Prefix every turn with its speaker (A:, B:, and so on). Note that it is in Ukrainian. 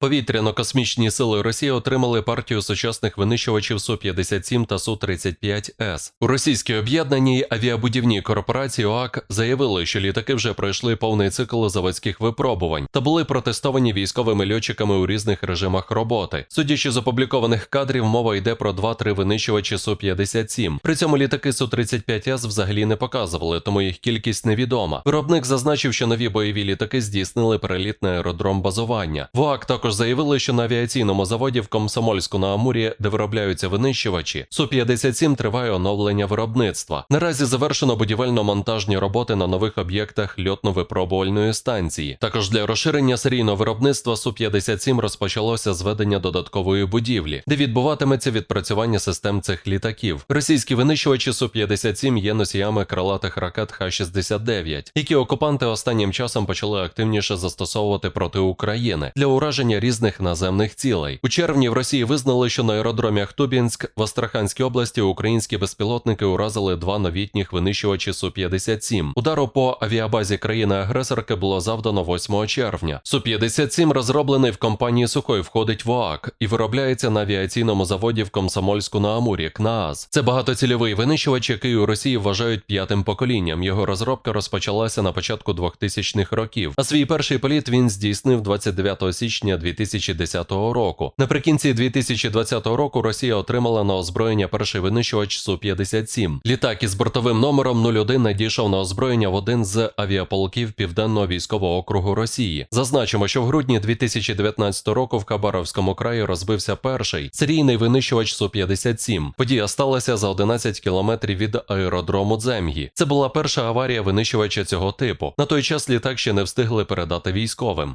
A: Повітряно-космічні сили Росії отримали партію сучасних винищувачів Су-57 та Су-35С. У російській об'єднаній авіабудівній корпорації ОАК заявили, що літаки вже пройшли повний цикл заводських випробувань та були протестовані військовими льотчиками у різних режимах роботи. Судячи з опублікованих кадрів, мова йде про 2-3 винищувачі Су-57. При цьому літаки Су-35С взагалі не показували, тому їх кількість невідома. Виробник зазначив, що нові бойові літаки здійснили переліт на аеродром базування. В ОАК також заявили, що на авіаційному заводі в Комсомольську на Амурі, де виробляються винищувачі, Су-57 триває оновлення виробництва. Наразі завершено будівельно-монтажні роботи на нових об'єктах льотно-випробувальної станції. Також для розширення серійного виробництва Су-57 розпочалося зведення додаткової будівлі, де відбуватиметься відпрацювання систем цих літаків. Російські винищувачі Су-57 є носіями крилатих ракет Х-69, які окупанти останнім часом почали активніше застосовувати проти України для ураження різних наземних цілей. У червні в Росії визнали, що на аеродромі Ахтубінськ в Астраханській області українські безпілотники уразили два новітніх винищувачі Су-57. Удару по авіабазі країни-агресорки було завдано 8 червня. Су-57 розроблений в компанії Сухой входить в ОАК і виробляється на авіаційному заводі в Комсомольську на Амурі КНААЗ. Це багатоцільовий винищувач, який у Росії вважають п'ятим поколінням. Його розробка розпочалася на початку 2000-х років. А свій перший політ він здійснив 29 січня 2010 року. Наприкінці 2020 року Росія отримала на озброєння перший винищувач Су-57. Літак із бортовим номером 01 надійшов на озброєння в один з авіаполків Південного військового округу Росії. Зазначимо, що в грудні 2019 року в Хабаровському краї розбився перший серійний винищувач Су-57. Подія сталася за 11 кілометрів від аеродрому Дземгі. Це була перша аварія винищувача цього типу. На той час літак ще не встигли передати військовим.